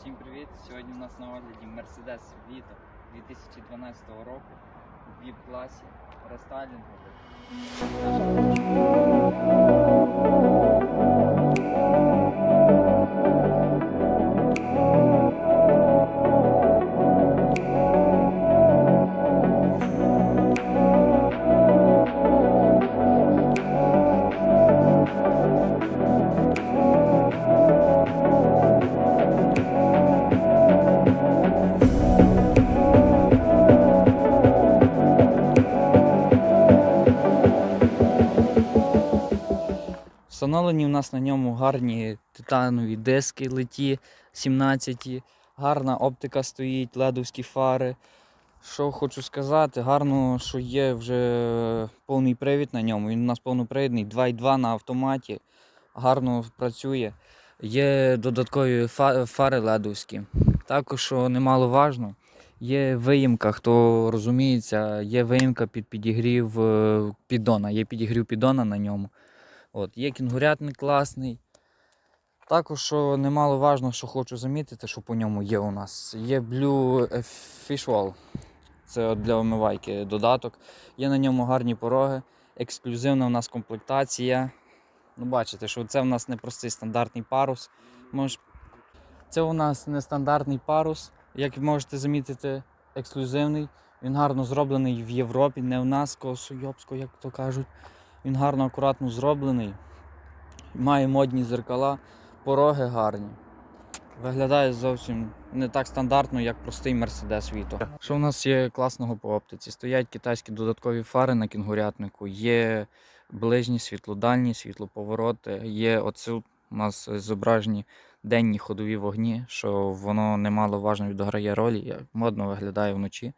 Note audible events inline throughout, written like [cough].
Всім привіт! Сьогодні у нас на огляді Mercedes Vito 2012 року в VIP-класі рестайлінговий. Встановлені у нас на ньому гарні титанові диски леті 17, гарна оптика стоїть, ледовські фари. Що хочу сказати, гарно, що є вже повний привід на ньому. Він у нас повнопривідний, 2.2 на автоматі, гарно працює. Є додаткові фари ледовські. Також, що немаловажно, є виїмка, хто розуміється, є виїмка під підігрів е, піддона, є підігрів піддона на ньому. От, є кінгурятник класний. Також, що немаловажно, що хочу замітити, що по ньому є у нас. Є Blue Fish Wall. Це от для омивайки додаток. Є на ньому гарні пороги, ексклюзивна у нас комплектація. Ну, бачите, що це у нас не простий стандартний парус. Мож... Це у нас не стандартний парус, як ви можете замітити, ексклюзивний. Він гарно зроблений в Європі, не в нас, Косойобсько, як то кажуть. Він гарно, акуратно зроблений. Має модні зеркала, пороги гарні. Виглядає зовсім не так стандартно, як простий Mercedes Vito. Що у нас є класного по оптиці? Стоять китайські додаткові фари на кінгурятнику, є ближні світлодальні, світлоповороти, є оцю у нас зображені денні ходові вогні, що воно немаловажно відіграє ролі, як модно виглядає вночі.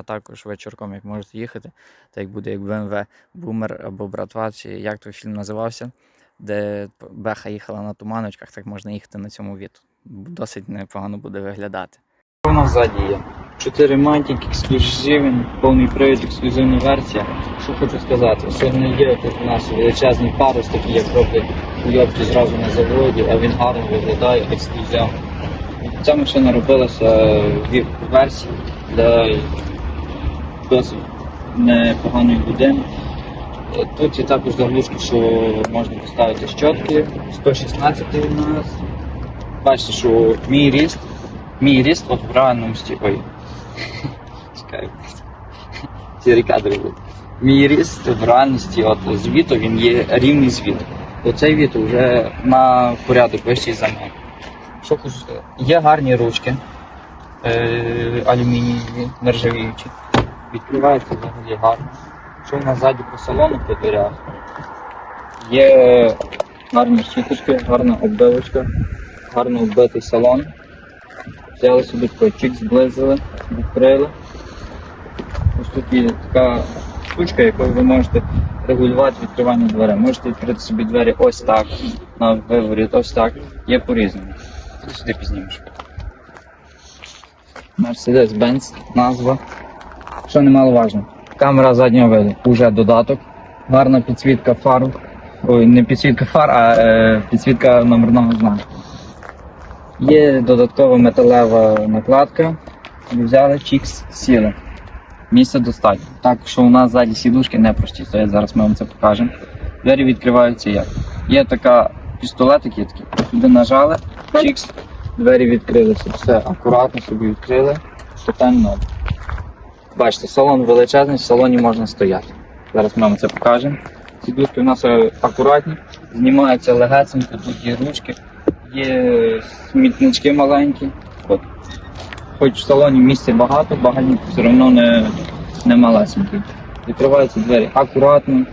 А також вечірком, як можете їхати, так буде як BMW Бумер або Братва, чи як той фільм називався, де Беха їхала на туманочках, так можна їхати на цьому віту. Досить непогано буде виглядати. У нас ззаді є? 4 Matic, ексклюзивний, повний привід, ексклюзивна версія. Що хочу сказати, не є тут у нас величезний парус, такий, як роблять уйобки зразу на заводі, а він гарно виглядає ексклюзивно. Ця машина робилася в версії для досить непоганої людини. Е, Тут є також заглушки, що можна поставити щотки. 116 у нас. Бачите, що мій ріст, мій ріст от в реальному сті. Ой. [laughs] Чекай. Ці кадри будуть. Мій ріст в реальності, от з Віто він є рівний з Віто. Оцей Віто вже на порядок вищий за мене. Що хочу сказати? Є гарні ручки е, алюмінієві, нержавіючі. Відкривається взагалі гарно. Що в нас ззаді по салону по дверях? Є гарні щіточки, гарна оббивочка, гарно оббитий салон. Взяли собі такий чик, зблизили, відкрили. Ось тут є така штучка, якою ви можете регулювати відкривання дверей. Можете відкрити собі двері ось так, на виворіт, ось так. Є по-різному. Сюди пізніше. Mercedes-Benz, назва. Що немаловажно. Камера заднього виду, уже додаток. Гарна підсвітка фар. Ой, не підсвітка фар, а е, підсвітка номерного знаку. Є додаткова металева накладка. Взяли чікс сіли. Місця достатньо. Так що у нас ззаді сідушки не прості стоять, зараз ми вам це покажемо. Двері відкриваються як. Є така пістолетик, є такий. Туди нажали, чікс, двері відкрилися. Все акуратно собі відкрили, штатально. Бачите, салон величезний, в салоні можна стояти. Зараз ми вам це покажемо. Сідушки у нас е, акуратні, знімаються легесенько, тут є ручки, є смітнички маленькі. От. Хоч в салоні місця багато, багатенько все одно не, не малесенький. Відкриваються двері акуратно.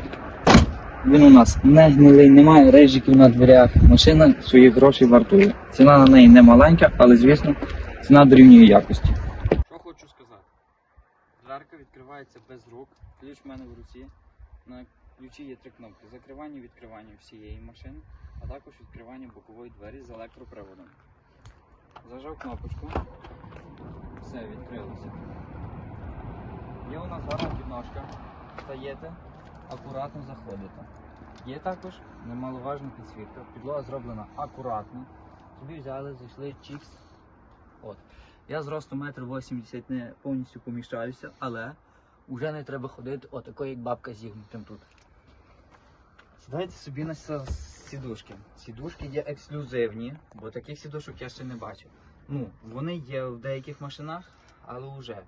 Він у нас не гнилий, немає режиків на дверях. Машина своїх грошей вартує. Ціна на неї не маленька, але звісно, ціна дорівнює якості. Що хочу сказати? Дверка відкривається без рук, ключ в мене в руці. На ключі є три кнопки: закривання і відкривання всієї машини, а також відкривання бокової двері з електроприводом. Зажав кнопочку. Все, відкрилося. Є у нас гарна підножка. Встаєте, акуратно заходите. Є також немаловажна підсвітка. Підлога зроблена акуратно. Собі взяли, зайшли чікс, От. Я з росту 1,80 м не повністю поміщаюся, але вже не треба ходити отако, як бабка зігнутим тут. Сідайте собі на сідушки. Сідушки є ексклюзивні, бо таких сідушок я ще не бачив. Ну, вони є в деяких машинах, але вже.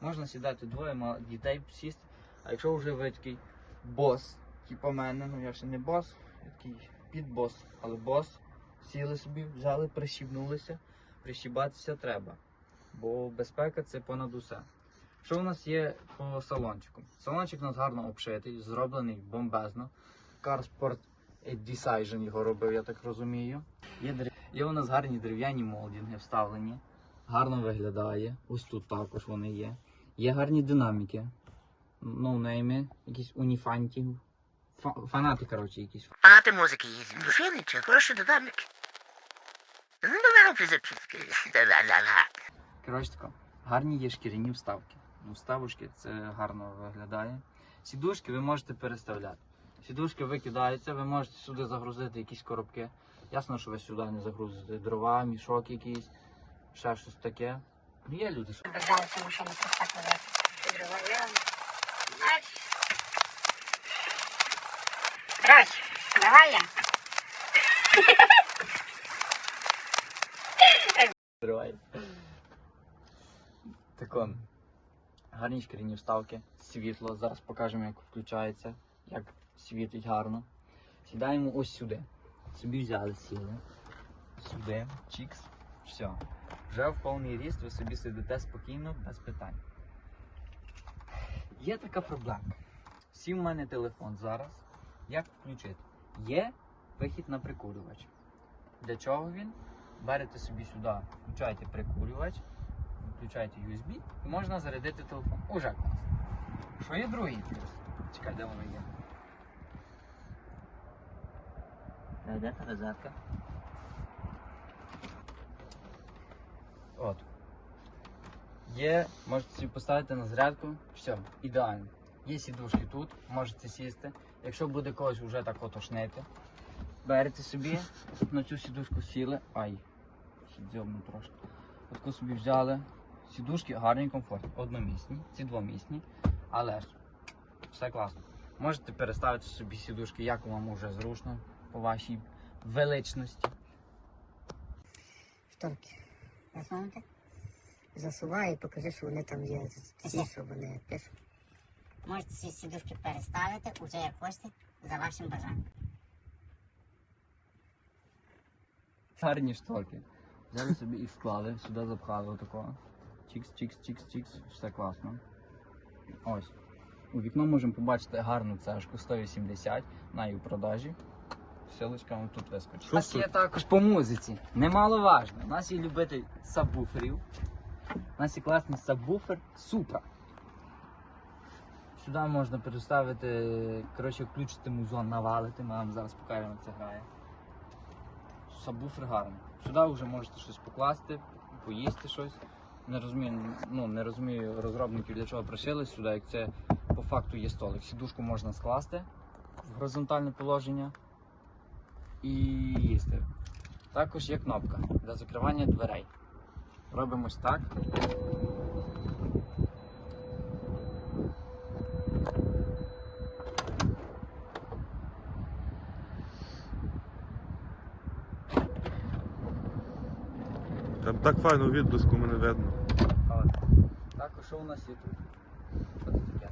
Можна сідати двоє дітей сісти. А якщо вже ви такий бос, типу мене, ну я ще не бос, я такий підбос, але бос, сіли собі, взяли, прищібнулися, прищібатися треба. Бо безпека це понад усе. Що у нас є по салончику? Салончик у нас гарно обшитий, зроблений бомбезно. Carsport Decision його робив, я так розумію. Є, дерев... є у нас гарні дерев'яні молдінги вставлені. Гарно виглядає. Ось тут також вони є. Є гарні динаміки. Ноунейми, якісь уніфанті. Фа- Фанати, коротше, якісь. Фанати музики є душевні чи хороші динаміки. Ну, фізичні. [laughs] Коротше тако, гарні є шкіряні вставки. Ну, вставочки це гарно виглядає. Сідушки ви можете переставляти. Сідушки викидаються, ви можете сюди загрузити якісь коробки. Ясно, що ви сюди не загрузите дрова, мішок якийсь, ще щось таке. Ну, є люди, що. Бажалися машини проскакувати. Підриваю. Раз, давай я. Тривай. Так он. Гарні шкіряні вставки, світло. Зараз покажемо, як включається, як світить гарно. Сідаємо ось сюди. Собі взяли сіли. Сюди. Чікс. Все. Вже в повний ріст ви собі сидите спокійно, без питань. Є така проблема. Сів в мене телефон зараз. Як включити? Є вихід на прикурювач. Для чого він? берете собі сюди, включаєте прикурювач, включаєте USB і можна зарядити телефон. Уже класно. Що є другий плюс? Чекай, де воно є? Де, та розетка? От. Є, можете собі поставити на зарядку, все, ідеально. Є сідушки тут, можете сісти. Якщо буде когось вже так отошнити, берете собі на цю сідушку сіли. Ай, дзьобну трошки. Отку собі взяли. Сідушки гарні комфортні. Одномісні, ці двомісні. Але ж все класно. Можете переставити собі сідушки, як вам вже зручно, по вашій величності. Шторки. Засунути? Засувай і покажи, що вони там є. Ці, що вони пишуть. Можете ці сідушки переставити уже як хочете за вашим бажанням. Гарні шторки. Взяли собі і вклали, сюди запхали отако. Чікс, чікс, чікс, чікс, все класно. Ось. У вікно можемо побачити гарну цешку 180 на її продажі. Силочка вам тут вискочить. У нас є також по музиці. Немаловажно. У нас є любитель сабвуферів. У нас є класний сабвуфер Supra. Сюди можна переставити, коротше, включити музон, навалити. Ми вам зараз покажемо, як це грає. Сабвуфер гарний. Сюди вже можете щось покласти, поїсти щось. Не розумію, ну, не розумію розробників, для чого пришили сюди, як це по факту є столик. Сідушку можна скласти в горизонтальне положення і їсти. Також є кнопка для закривання дверей. Робимось так. Так файно відблиску мене видно. Також що у нас є тут? Що це таке?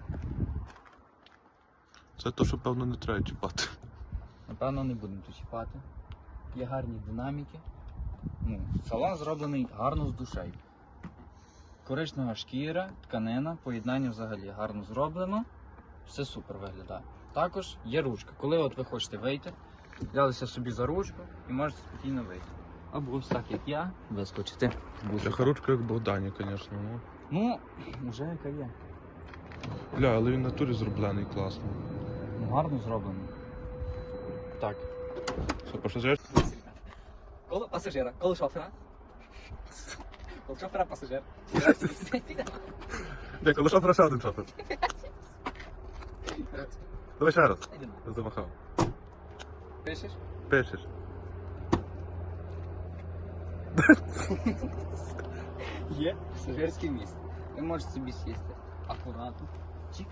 Це то, що певно не треба чіпати. Напевно, не будемо тут чіпати. Є гарні динаміки. Ну, салон зроблений гарно з душею. Коричнева шкіра, тканина, поєднання взагалі гарно зроблено. Все супер виглядає. Також є ручка. Коли от ви хочете вийти, взялися собі за ручку і можете спокійно вийти. Або ось так, як я, вискочити. з бусика. Шахаручка як Богдані, звісно. Ну. Ну, вже яка є. Бля, але він в натурі зроблений класно. Ну, гарно зроблено. Так. Що, пасажир? Коло пасажира, коло шофера. Коло шофера пасажир. Де, коли шофер ще один шофер. Давай ще раз. Замахав. Пишеш? Пишеш. [laughs] Є пасажирське місце. Ви можете собі сісти акуратно. Чик,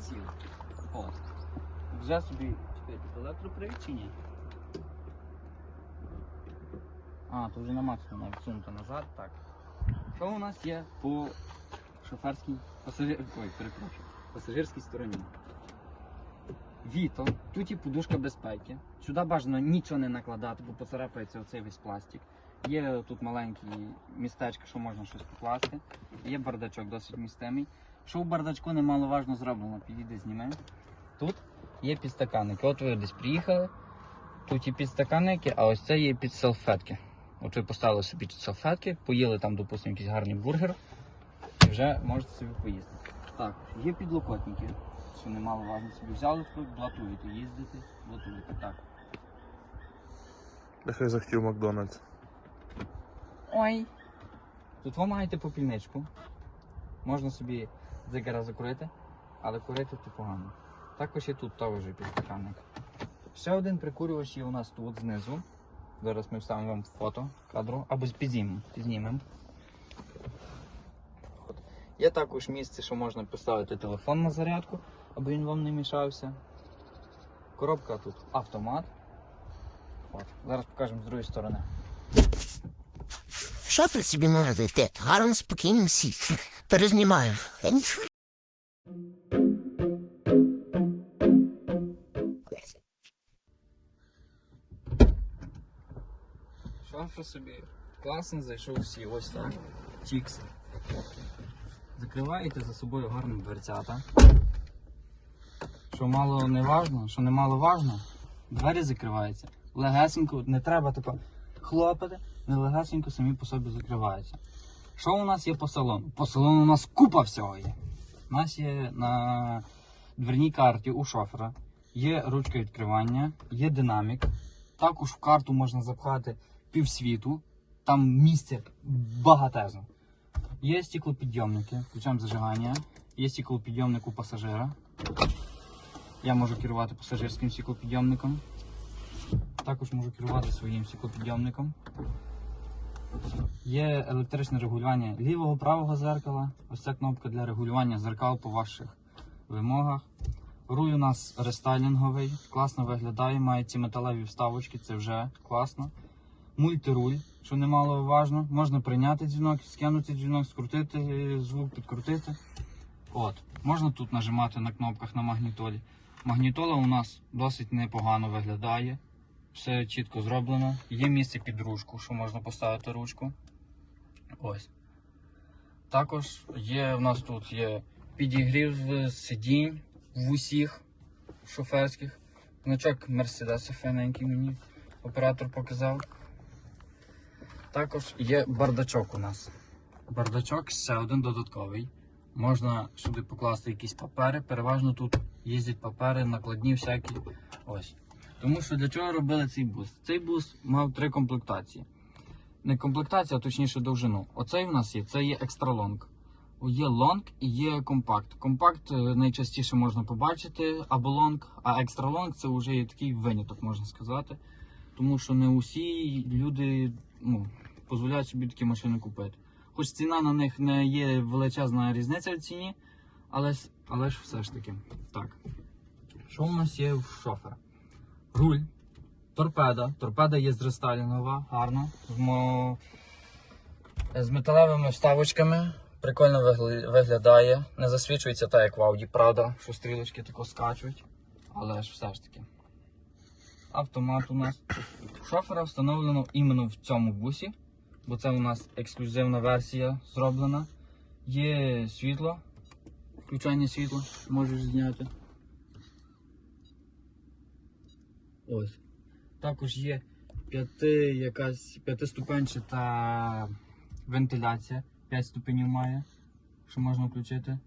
сіли. От. Вже собі чекайте, електропривід чи ні? А, то вже на максимум відсунуто назад, так. Що у нас є по шоферській пасажир... Ой, перепрошую, пасажирській стороні? Віто, тут є подушка безпеки. Сюди бажано нічого не накладати, бо поцарапається оцей весь пластик. Є тут маленькі містечка, що можна щось покласти. Є бардачок досить містемий. Що в бардачку немаловажно зроблено, підійди зніми. Тут є підстаканники. От ви десь приїхали. Тут є підстаканники, а ось це є під салфетки. От ви поставили собі салфетки, поїли там, допустимо, якийсь гарний бургер, і вже можете собі поїсти. Так, є підлокотники, що немаловажно собі взяли, таку, блатуєте, їздите, блатуєте. Так. Нехай захотів Макдональдс. Ой. Тут ви маєте попільничку. Можна собі дзигара закурити, але курити то погано. Також є тут теж підстаканник. Ще один прикурювач є у нас тут знизу. Зараз ми вставимо вам фото кадру або підзнімемо. Є також місце, що можна поставити телефон на зарядку, аби він вам не мішався. Коробка тут автомат. От. Зараз покажемо з другої сторони. Що при собі дойти? Гарно, спокійно сі. Перезнімаю. Шафа собі класно зайшов всі, ось так. Чікс. Закриваєте за собою гарно дверцята. Що мало не важно, що не мало важно, двері закриваються. Легесенько, не треба тако хлопати, не легесенько самі по собі закриваються. Що у нас є по салону? По салону у нас купа всього є. У нас є на дверній карті у шофера, є ручка відкривання, є динамік. Також в карту можна запхати півсвіту, там місце багатезно. Є стеклопідйомники, включаємо зажигання, є стеклопідйомник у пасажира. Я можу керувати пасажирським стеклопідйомником. Також можу керувати своїм стеклопідйомником. Є електричне регулювання лівого правого зеркала. Ось ця кнопка для регулювання зеркал по ваших вимогах. Руль у нас рестайлінговий, класно виглядає, має ці металеві вставочки, це вже класно. Мультируль, що немало важно. Можна прийняти дзвінок, скинути дзвінок, скрутити звук, підкрутити. От. Можна тут нажимати на кнопках на магнітолі. Магнітола у нас досить непогано виглядає. Все чітко зроблено. Є місце під ручку, що можна поставити ручку. Ось. Також є в нас тут є підігрів сидінь в усіх шоферських. Значок Мерседеса файненький мені оператор показав. Також є бардачок у нас. Бардачок ще один додатковий. Можна сюди покласти якісь папери. Переважно тут їздять папери, накладні всякі. Ось. Тому що для чого робили цей бус? Цей бус мав три комплектації. Не комплектація, а точніше довжину. Оцей в нас є, це є екстра лонг. Є лонг і є компакт. Компакт е, найчастіше можна побачити або лонг, а екстра лонг це вже є такий виняток, можна сказати. Тому що не усі люди ну, дозволяють собі такі машини купити. Хоч ціна на них не є величезна різниця в ціні, але, але ж все ж таки. Так. Що у нас є в шофера? Руль, торпеда. Торпеда є з рестайлінгова, гарно. З, мо... з металевими вставочками. Прикольно виглядає. Не засвічується так, як в Audi, правда, що стрілочки тако скачуть. Але ж все ж таки. Автомат у нас. Шофера встановлено іменно в цьому бусі, бо це у нас ексклюзивна версія зроблена. Є світло, включання світла, можеш зняти. Ось. Також є п'яти, якась п'ятиступенчата вентиляція. 5 ступенів має, що можна включити.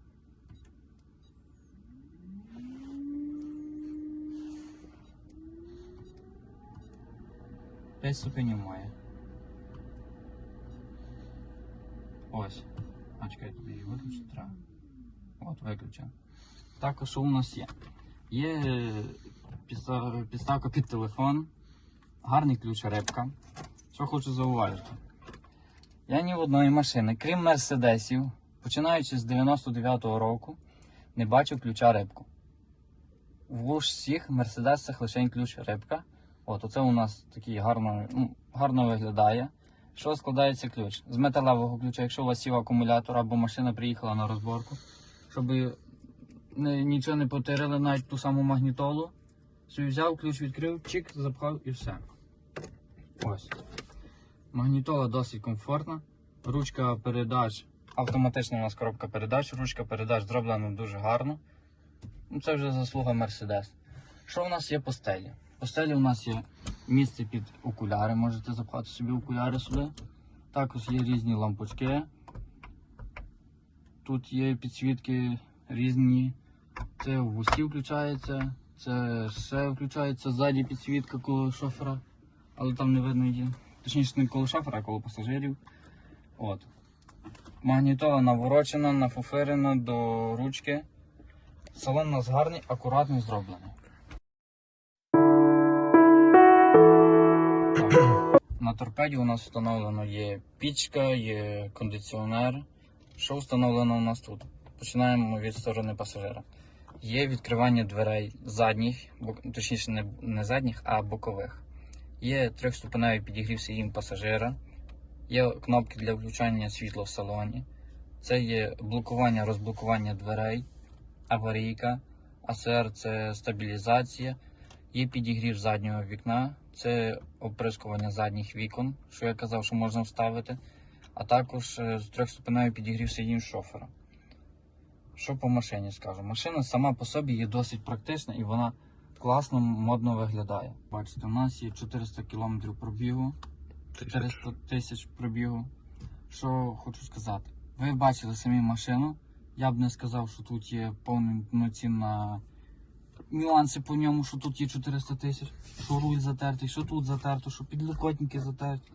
П'ять ступенів має. Ось. А чекай, тобі її виключити треба. От, виключив. Також у нас є? Є е, підставка під телефон, гарний ключ рибка. Що хочу зауважити. Я ні в одної машини, крім мерседесів, починаючи з 99-го року, не бачив ключа рибку. В усіх мерседесах лише ключ рибка. От, оце у нас такий гарно, ну, гарно виглядає. Що складається ключ? З металевого ключа, якщо у вас сів акумулятор або машина приїхала на розборку, щоб нічого не потеряли, навіть ту саму магнітолу. Собі взяв, ключ відкрив, чик, запхав і все. Ось. Магнітола досить комфортна. Ручка передач, автоматична у нас коробка передач, ручка передач зроблена дуже гарно. Ну, Це вже заслуга Mercedes. Що у нас є по стелі? По стелі у нас є місце під окуляри, можете запхати собі окуляри сюди. Також є різні лампочки. Тут є підсвітки різні. Це в усі включається, це ще включається ззаді підсвітка коло шофера, але там не видно її. Точніше, не коло шофера, а коло пасажирів. От. Магнітола наворочена, нафуфирена до ручки. Салон у нас гарний, акуратно зроблений. На торпеді у нас встановлено є пічка, є кондиціонер. Що встановлено у нас тут? Починаємо від сторони пасажира. Є відкривання дверей задніх, точніше не, не задніх, а бокових. Є трьохступеневий підігрів сидінь пасажира. Є кнопки для включання світла в салоні. Це є блокування, розблокування дверей, аварійка, АСР це стабілізація. Є підігрів заднього вікна, це оприскування задніх вікон, що я казав, що можна вставити, а також е, трьохступеневий підігрів сидінь шофера. Що по машині скажу? Машина сама по собі є досить практична і вона класно, модно виглядає. Бачите, у нас є 400 км пробігу, 400 тисяч пробігу. Що хочу сказати? Ви бачили самі машину. Я б не сказав, що тут є повноцінна нюанси по ньому, що тут є 400 тисяч, що руль затертий, що тут затерто, що підлокотники затерті.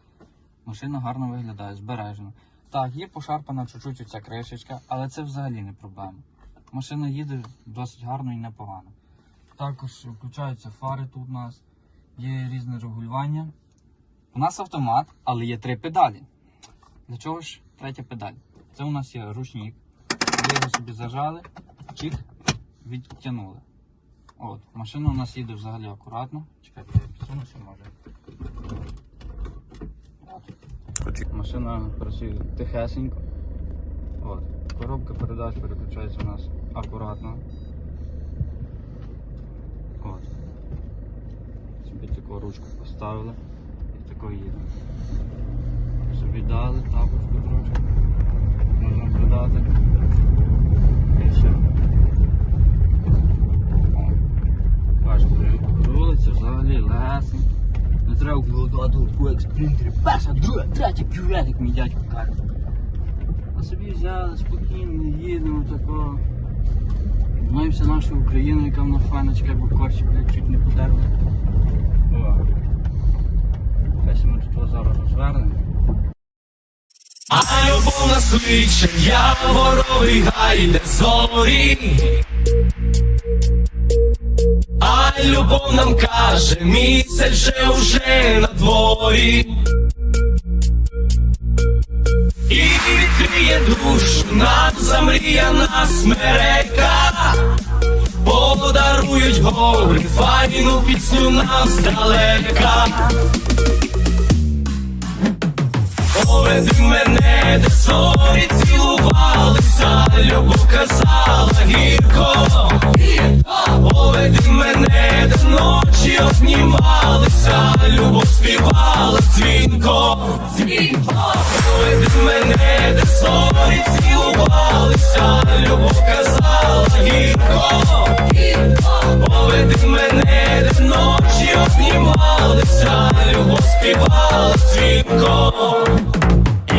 Машина гарно виглядає, збережена. Так, є пошарпана чуть-чуть оця кришечка, але це взагалі не проблема. Машина їде досить гарно і непогано. Також включаються фари тут у нас, є різне регулювання. У нас автомат, але є три педалі. Для чого ж третя педаль? Це у нас є ручник. Ви його собі зажали, чик, відтягнули. От, машина у нас їде взагалі акуратно. Чекайте, я підсунуся може. От. Машина працює тихесенько. От. Коробка передач переключається у нас акуратно. От. Собі таку ручку поставили і тако їде. Собі дали також ручку. Можна придати. І все. Вулиця взагалі лесенько. Не треба вкладати таку як спринтери. Перша, друга, третя, п'ять, як мій дядько каже. А собі взяли спокійно, їдемо тако. Маємося нашу Україну, яка в нас фаночка, бо блядь, чуть не подерли. Хай ми тут зараз розвернемо. А любов нас кличе, я воровий гай, де зорі. А любов нам каже, місяць же уже на дворі. І відкриє душу нам замріяна смерека. Подарують гори, файну пісню нам здалека. Поведи мене, де зорі цілувалися, любов казала гірко. Поведи мене, де ночі обнімалися, любов співала дзвінко. Дзвінко. Поведи мене, де зорі цілувалися, любов казала гірко. Поведи мене, де ночі обнімалися, любов співала дзвінко.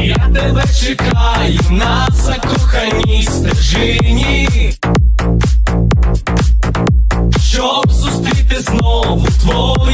Я тебе чекаю на закоханій стежині, щоб зустріти знову твої.